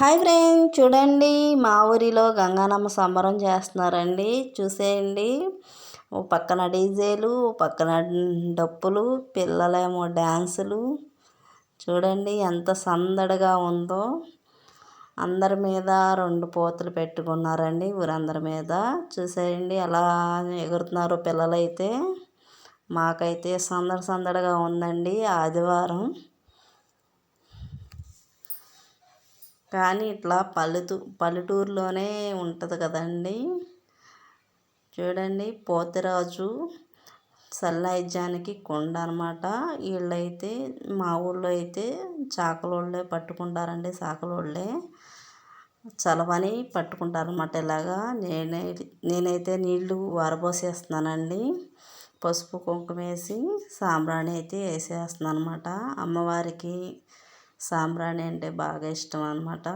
Hi friend చూడండి మా ఊరిలో గంగానమ్మ సంబరం చేస్తున్నారండి. చూసేయండి. ఓ పక్కన డీజేలు పక్కన డప్పులు పిల్లలేమో డ్యాన్సులు చూడండి ఎంత సందడిగా ఉందో. అందరి మీద రెండు పోతులు పెట్టుకున్నారండి ఊరందరి మీద. చూసేయండి ఎలా ఎగురుతున్నారు పిల్లలైతే. మాకైతే సందడి సందడిగా ఉందండి ఆదివారం. కానీ ఇట్లా పల్లెటూ పల్లెటూరులోనే ఉంటుంది కదండి. చూడండి పోతిరాజు సల్లాయిజానికి కొండ అనమాట వీళ్ళైతే మా ఊళ్ళో అయితే చాకలోళ్ళే పట్టుకుంటారండి చాకలోళ్ళే చలవని పట్టుకుంటారనమాట ఇలాగా. నేనే నేనైతే నీళ్ళు వారబోసేస్తున్నానండి. పసుపు కుంకుమ వేసి సాంబ్రాణి అయితే వేసేస్తున్నాను అనమాట అమ్మవారికి సాంబ్రాణి అంటే బాగా ఇష్టం అనమాట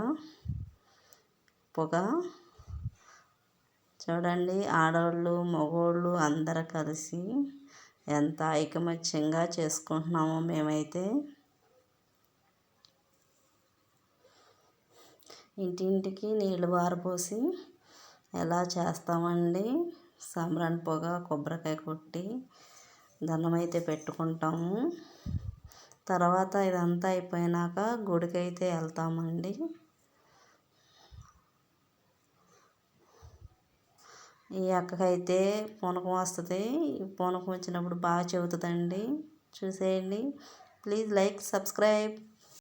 పొగ. చూడండి ఆడవాళ్ళు మగవాళ్ళు అందరు కలిసి ఎంత ఐకమత్యంగా చేసుకుంటున్నామో మేమైతే. ఇంటింటికి నీళ్ళు బారపోసి ఎలా చేస్తామండి? సాంబ్రాణి పొగ కొబ్బరికాయ కొట్టి దండం అయితే పెట్టుకుంటాము. తర్వాత ఇదంతా అయిపోయినాక గుడికైతే వెళ్తామండి. ఈ అక్కకైతే పూనకం వస్తుంది. పూనకం వచ్చినప్పుడు బాగా చెబుతుందండి చూసేయండి. Please like subscribe.